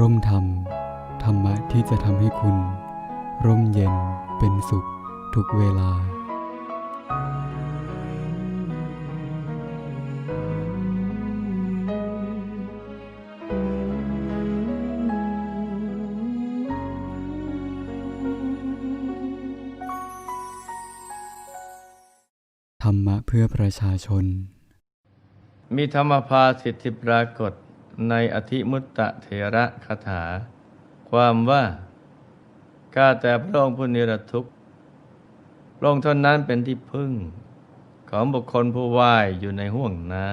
ร่มธรรม ธรรมะที่จะทำให้คุณ ร่มเย็นเป็นสุขทุกเวลา ธรรมะเพื่อประชาชน มีธรรมภาสิทธิปรากฏ ในอธิมุตตะเถระคาถา ความว่าข้าแต่พระองค์ผู้นิรทุกข์พระองค์ท่านั้นเป็นที่พึ่ง ของบุคคลผู้ว่ายอยู่ในห่วงน้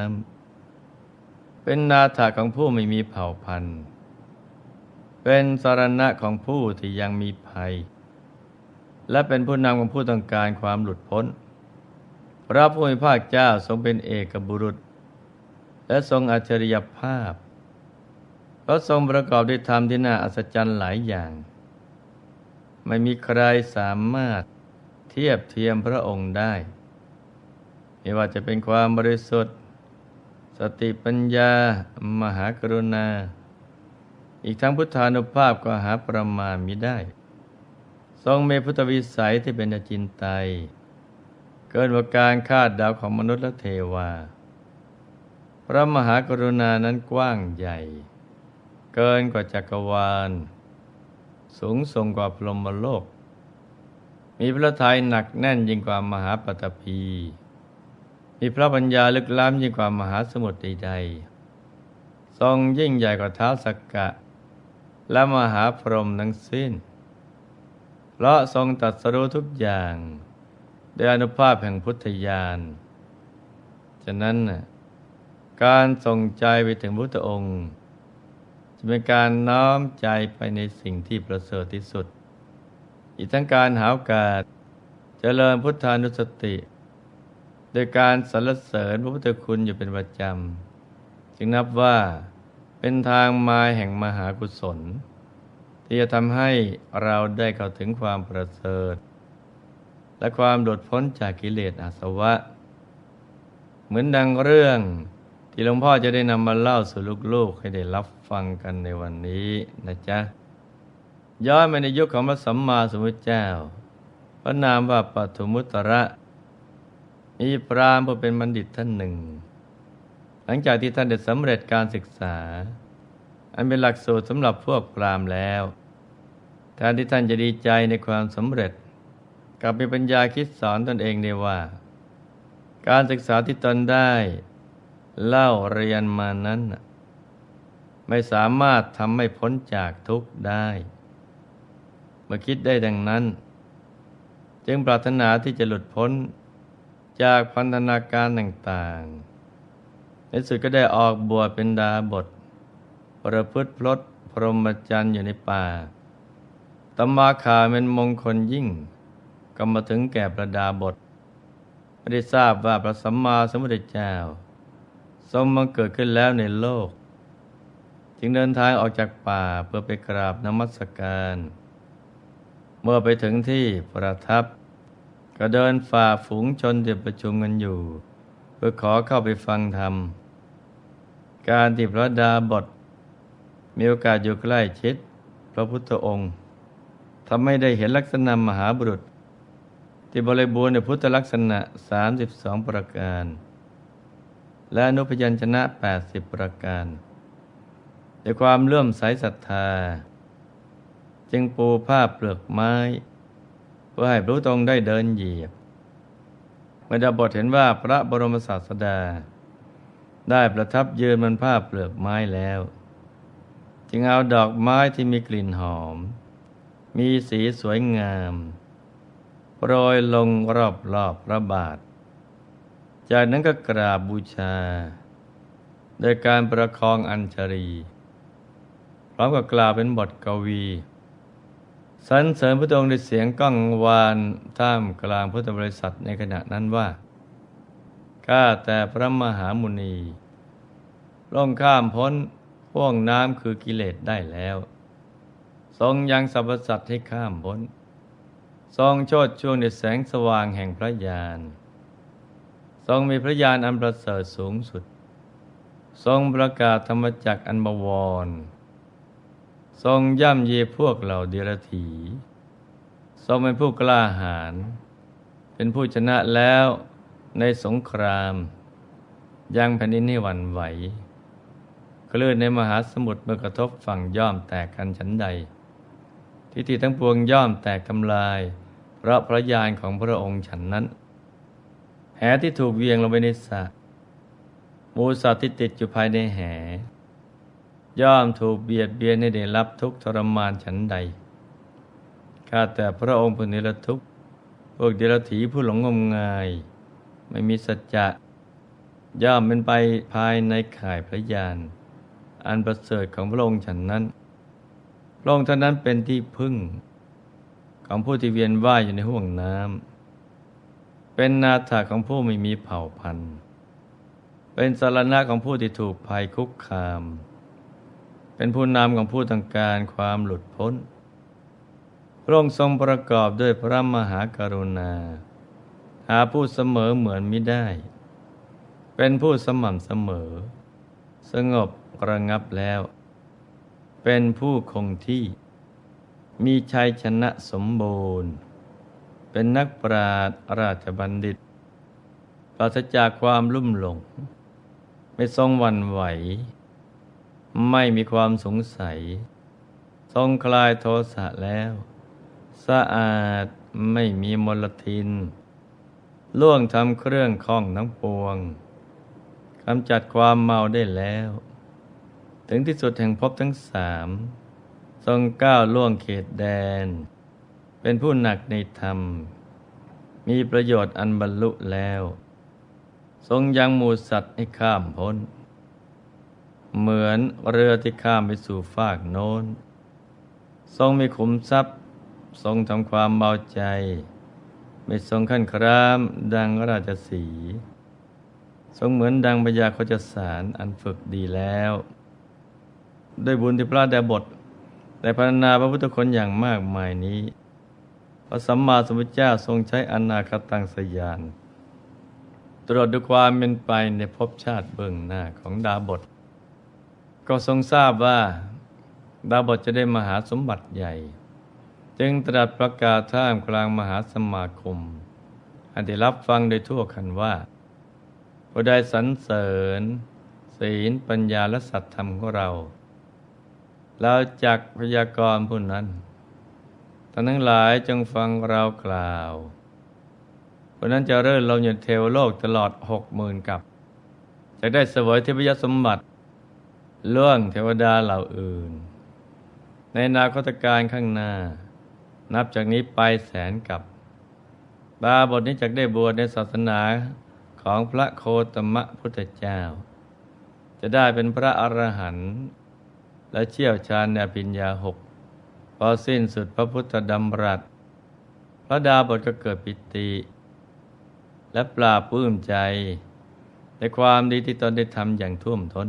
ำเป็นนาถาของผู้ไม่มีเผ่าพันธุ์ เป็นสารณะของผู้ที่ยังมีภัย และเป็นผู้นำของผู้ต้องการความหลุดพ้น พระผู้มีภาคเจ้าทรงเป็นเอกบุรุษ และทรงอัจฉริยภาพ ราะทรงประกอบด้วยธรรมที่น่าอัศจรรย์หลายอย่าง ไม่มีใครสามารถเทียบเทียมพระองค์ได้ ไม่ว่าจะเป็นความบริสุทธิ์ สติปัญญา มหากรุณา อีกทั้งพุทธานุภาพก็หาประมาณมิได้ ทรงมีพุทธวิสัยที่เป็นอจินไตยเกินกว่าการคาดเดาของมนุษย์และเทวา พระมหากรุณานั้นกว้างใหญ่ เกินกว่าจักรวาล สูงส่งกว่าพรหมโลก มีพระทัยหนักแน่นยิ่งกว่ามหาปฐพี มีพระปัญญาลึกล้ำยิ่งกว่ามหาสมุทรใดๆทรงยิ่งใหญ่กว่าเท้าสักกะ และมหาพรหมทั้งสิ้น เพราะทรงตัดสรู้ทุกอย่างด้วยอนุภาพแห่งพุทธญาณ ฉะนั้นการส่งใจไปถึงพุทธองค์ จะเป็นการน้อมใจไปในสิ่งที่ประเสริฐที่สุด อีกทั้งการหาโอกาสเจริญพุทธานุสติ โดยการสรรเสริญพระพุทธคุณอยู่เป็นประจำ จึงนับว่าเป็นทางมาแห่งมหากุศล ที่จะทำให้เราได้เข้าถึงความประเสริฐ และความหลุดพ้นจากกิเลสอาสวะ เหมือนดังเรื่อง ที่หลวงพ่อจะได้นำมาเล่าสู่ลูกๆให้ได้รับฟังกันในวันนี้นะจ๊ะ ย้อนไปในยุคของพระสัมมาสัมพุทธเจ้า พระนามว่าปัทุมุตระ มีพรามผู้เป็นบัณฑิตท่านหนึ่ง หลังจากที่ท่านได้สำเร็จการศึกษา อันเป็นหลักสูตรสำหรับพวกพรามแล้วแทนที่ท่านจะดีใจในความสำเร็จกลับมีปัญญาคิดสอนตนเองได้ว่า การศึกษาที่ตนได้ เล่าเรียนมานั้น ไม่สามารถทำให้พ้นจากทุกข์ได้ เมื่อคิดได้ดังนั้น จึงปรารถนาที่จะหลุดพ้นจากพันธนาการต่างๆ ในสุดก็ได้ออกบวชเป็นดาบท ประพฤติพลดพรหมจรรย์อยู่ในป่าตมาขาเป็นมงคลยิ่ง ก็มาถึงแก่ประดาบทไม่ได้ทราบว่าพระสัมมาสัมพุทธเจ้า ทรงบังเกิดขึ้นแล้วในโลก จึงเดินทางออกจากป่าเพื่อไปกราบนมัสการ เมื่อไปถึงที่ประทับ ก็เดินฝ่าฝูงชนที่ประชุมกันอยู่ เพื่อขอเข้าไปฟังธรรม การที่พระดาบท มีโอกาสอยู่ใกล้ชิด พระพุทธองค์ทำให้ได้เห็นลักษณะมหาบุรุษ ที่บริบูรณ์ในพุทธลักษณะ 32 ประการ และอนุพยัญชนะ 80 ประการด้วยความเลื่อมใสศรัทธา จึงปูผ้าเปลือกไม้ เพื่อให้พระพุทธองได้เดินเหยียบ เมื่อดาบทเห็นว่าพระบรมศาสดา ได้ประทับยืนบนผ้าเปลือกไม้แล้ว จึงเอาดอกไม้ที่มีกลิ่นหอม มีสีสวยงาม โปรยลงรอบรอบพระบาท จากนั้นก็กราบบูชา โดยการประคองอัญชรี พร้อมกับกล่าวเป็นบทกวี สรรเสริญพระองค์ด้วยเสียงก้องวานท่ามกลางพุทธบริษัทในขณะนั้นว่า ข้าแต่พระมหามุนีล่องข้ามพ้นห่วงน้ำคือกิเลสได้แล้ว ทรงยังสรรพสัตว์ให้ข้ามพ้น ทรงโชดช่วงด้วยแสงสว่างแห่งพระญาณ ทรงมีพระญาณอันประเสริฐสูงสุด ทรงประกาศธรรมจักรอันบวร ทรงย่ำเยพวกเหล่าเดรัจฉีทรงเป็นผู้กล้าหาญเป็นผู้ชนะแล้วในสงคราม ยังแผ่นดินให้หวั่นไหวคลื่นในมหาสมุทรเมื่อกระทบฝั่งย่อมแตกกันชั้นใด ทิฏฐิทั้งปวงย่อมแตกทำลาย เพราะพระญาณของพระองค์ฉันนั้น แหที่ถูกเวียงลงไปในสระหมูสัตว์ที่ติดอยู่ภายในแห ย่อมถูกเบียดเบียนให้ได้รับทุกทรมานฉันใดข้าแต่พระองค์ผู้นิรทุกข์พวกเดรัจฉีผู้หลงงมงาย ไม่มีสัจจะ ย่อมเป็นไปภายในข่ายพระญาณอันประเสริฐของพระองค์ฉันนั้นพระองค์ท่านนั้นเป็นที่พึ่ง ของผู้ที่เวียนว่ายอยู่ในห่วงน้ำ เป็นนาถาของผู้ไม่มีเผ่าพันธุ์ เป็นสารณะของผู้ที่ถูกภัยคุกคาม เป็นผู้นำของผู้ต้องการความหลุดพ้น พระองค์ทรงประกอบด้วยพระมหากรุณา หาผู้เสมอเหมือนไมิได้ เป็นผู้สม่ำเสมอ สงบระงับแล้ว เป็นผู้คงที่ มีชัยชนะสมบูรณ์ เป็นนักปราชญ์ราชบัณฑิต ปราศจากความลุ่มหลง ไม่ทรงวันไหว ไม่มีความสงสัย ทรงคลายโทสะแล้ว สะอาดไม่มีมลทิน ล่วงทำเครื่องข้องทั้งปวงกำจัดความเมาได้แล้ว ถึงที่สุดแห่งภพทั้งสาม ทรงก้าวล่วงเขตแดน เป็นผู้หนักในธรรม มีประโยชน์อันบรรลุแล้ว ทรงยังหมูสัตว์ให้ข้ามพ้น เหมือนเรือที่ข้ามไปสู่ฟากโน้น ทรงมีขุมทรัพย์ ทรงทำความเบาใจ ไม่ทรงขั้นครามดังราชสี ทรงเหมือนดังพยาโคจสารอันฝึกดีแล้ว ด้วยบุญที่พระดาบทได้พัฒนาพระพุทธคนอย่างมากมายนี้ พระสัมมาสัมพุทธเจ้าทรงใช้อนาคตังสยาน ตรวจดูความเป็นไปในภพชาติเบื้องหน้าของดาบท ก็ทรงทราบว่า ดาบทจะได้มหาสมบัติใหญ่ จึงตรัสประกาศท่ามกลางมหาสมาคม อันได้รับฟังโดยทั่วกันว่าผู้ใดสรรเสริญ ศีลปัญญาและสัตธรรมของเรา เราจักพยากรณ์ผู้นั้น ท่านทั้งหลายจงฟังเรากล่าวผู้นั้นจะเริ่มลงอยู่เทวโลกตลอดหกหมื่นกับจะได้เสวยเทพยสมบัติล่วงเทวดาเหล่าอื่น ในนาคตการข้างหน้า นับจากนี้ไปแสนกับบาบทนี้จะได้บวชในศาสนาของพระโคตมะพุทธเจ้า จะได้เป็นพระอรหันต์และเชี่ยวชาญในปิญญาหก พอสิ้นสุดพระพุทธดำรัส พระดาบทก็เกิดปิติ และปราบปลื้มใจ ในความดีที่ตนได้ทำอย่างท่วมท้น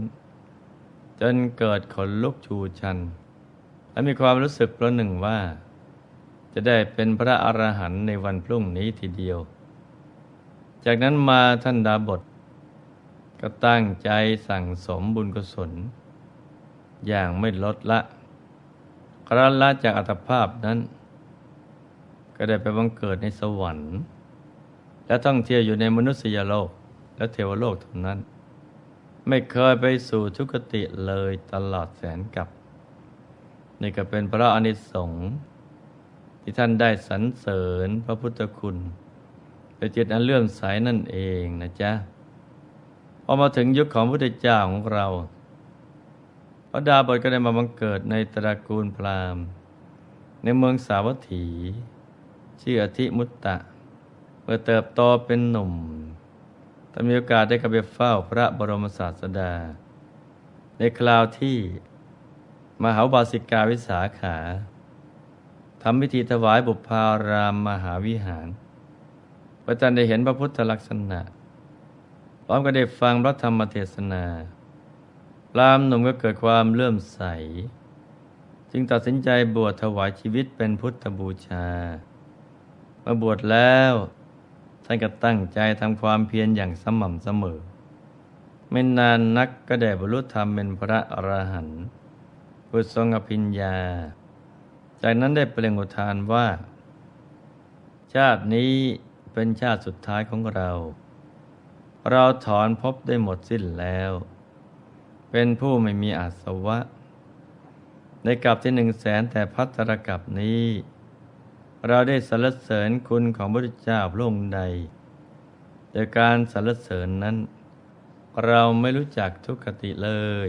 จนเกิดขนลุกชูชัน และมีความรู้สึกประหนึ่งว่า จะได้เป็นพระอรหันต์ในวันพรุ่งนี้ทีเดียว จากนั้นมาท่านดาบทก็ตั้งใจสั่งสมบุญกุศล อย่างไม่ลดละ ครั้นละจากอัตภาพนั้น ก็ได้ไปบังเกิดในสวรรค์ และท่องเที่ยวอยู่ในมนุษยโลกและเทวโลกเท่านั้น ไม่เคยไปสู่ทุกติเลยตลอดแสนกับ นี่ก็เป็นพระอนิสงส์ที่ท่านได้สรรเสริญพระพุทธคุณโดยจิตอันเลื่อมใสนั่นเองนะจ๊ะพอมาถึงยุคของพระพุทธเจ้าของเรา พระดาบทก็ได้มาบังเกิดในตระกูลพราหมณ์ ในเมืองสาวัตถี ชื่ออธิมุตตะเมื่อเติบโตเป็นหนุ่มถ้มีโอกาสได้กลับไปเฝ้าพระบรมศาสดา ในคราวที่มหาบาสิกาวิสาขาทำพิธีถวายบุพพารามมหาวิหาร พระท่านได้เห็นพระพุทธลักษณะ พร้อมกับได้ฟังพระธรรมเทศนา พรามหนุ่มก็เกิดความเลื่อมใส จึงตัดสินใจบวชถวายชีวิตเป็นพุทธบูชาเมื่อบวชแล้วท่านก็ตั้งใจทำความเพียรอย่างสม่ำเสมอ ไม่นานนักก็ได้บรรลุธรรมเป็นพระอรหันต์บุตรทรงอภิญญา จากนั้นได้เปล่งอุทานว่า ชาตินี้เป็นชาติสุดท้ายของเรา เราถอนภพได้หมดสิ้นแล้ว เป็นผู้ไม่มีอาสวะ ในกลับที่หนึ่งแสนแต่พัตรกับนี้ เราได้สรรเสริญคุณของพระพุทธเจ้าพระองค์ใดโดยการสรรเสริญนั้น เราไม่รู้จักทุกขติเลย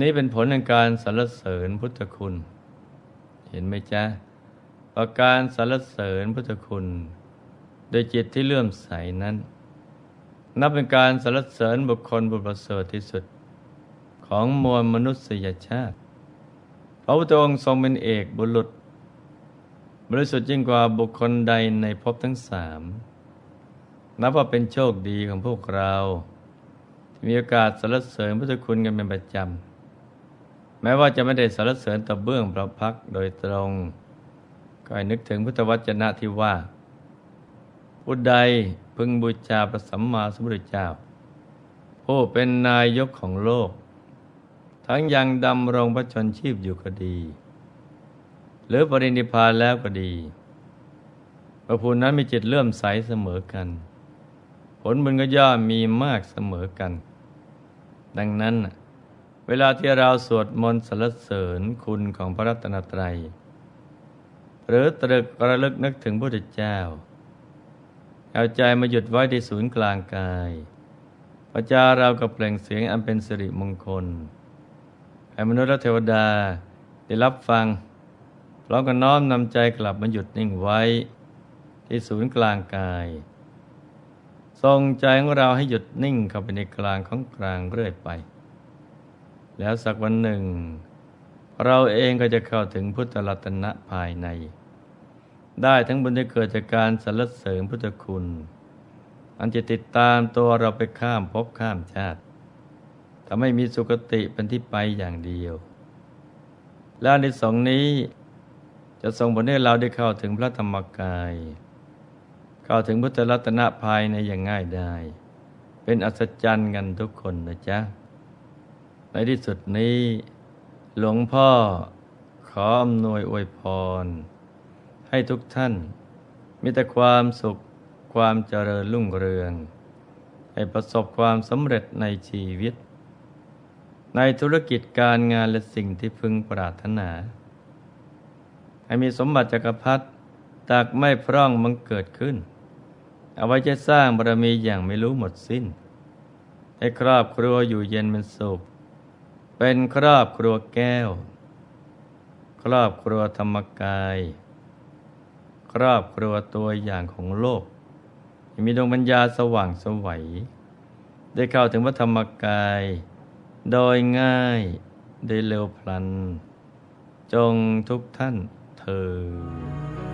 นี่เป็นผลของการสรรเสริญพุทธคุณ เห็นไหมจ๊ะประการสรรเสริญพุทธคุณ โดยจิตที่เลื่อมใสนั้น นับเป็นการสรรเสริญบุคคลบุญประเสริฐที่สุด ของมวลมนุษยชาติ พระพุทธองค์ทรงเป็นเอกบุรุษ บริสุทธิ์ยิ่งกว่าบุคคลใดในภพทั้งสามนับว่าเป็นโชคดีของพวกเราที่มีโอกาสสรรเสริญพุทธคุณกันเป็นประจำแม้ว่าจะไม่ได้สรรเสริญตะเบื้องประพักโดยตรง ก็ให้นึกถึงพุทธวจนะที่ว่าผู้ใด พึงบูชาพระสัมมาสัมพุทธเจ้า ผู้เป็นนายกของโลก ทั้งยังดำรงพระชนชีพอยู่ก็ดี หรือปรินิพานแล้วก็ดี พระผู้นั้นมีจิตเลื่อมใสเสมอกัน ผลบุญก็ย่อมมีมากเสมอกัน ดังนั้น เวลาที่เราสวดมนต์สรรเสริญคุณของพระรัตนตรัย หรือตรึกระลึกนึกถึงพระพุทธเจ้า เอาใจมาหยุดไว้ที่ศูนย์กลางกายพระเจ้าเรากับเปล่งเสียงอันเป็นสิริมงคลให้มนุษย์และเทวดาได้รับฟังพร้อมกันน้อมนำใจกลับมาหยุดนิ่งไว้ ที่ศูนย์กลางกาย ทรงใจของเราให้หยุดนิ่งเข้าไปในกลางของกลางเรื่อยไป แล้วสักวันหนึ่ง เราเองก็จะเข้าถึงพุทธรัตนะภายใน ได้ทั้งบุญที่เกิดจากการสรรเสริญพุทธคุณ อันจะติดตามตัวเราไปข้ามภพข้ามชาติทำให้มีสุคติเป็นที่ไปอย่างเดียว และในสองนี้ จะส่งผลให้เราได้เข้าถึงพระธรรมกาย เข้าถึงพุทธรัตนภายในอย่างง่ายได้ เป็นอัศจรรย์กันทุกคนนะจ๊ะ ในที่สุดนี้ หลวงพ่อขออำนวยอวยพร ให้ทุกท่าน มีแต่ความสุขความเจริญรุ่งเรือง ให้ประสบความสำเร็จในชีวิต ในธุรกิจการงานและสิ่งที่พึงปรารถนา ให้มีสมบัติจักรพรรดิตากไม่พร่องมังเกิดขึ้น เอาไว้จะสร้างบารมีอย่างไม่รู้หมดสิ้น ให้ครอบครัวอยู่เย็นเป็นสุข เป็นครอบครัวแก้ว ครอบครัวธรรมกาย ครอบครัวตัวอย่างของโลก มีดวงปัญญาสว่างสวัย ได้เข้าถึงพระธรรมกาย โดยง่ายได้เร็วพลัน จงทุกท่านเธอ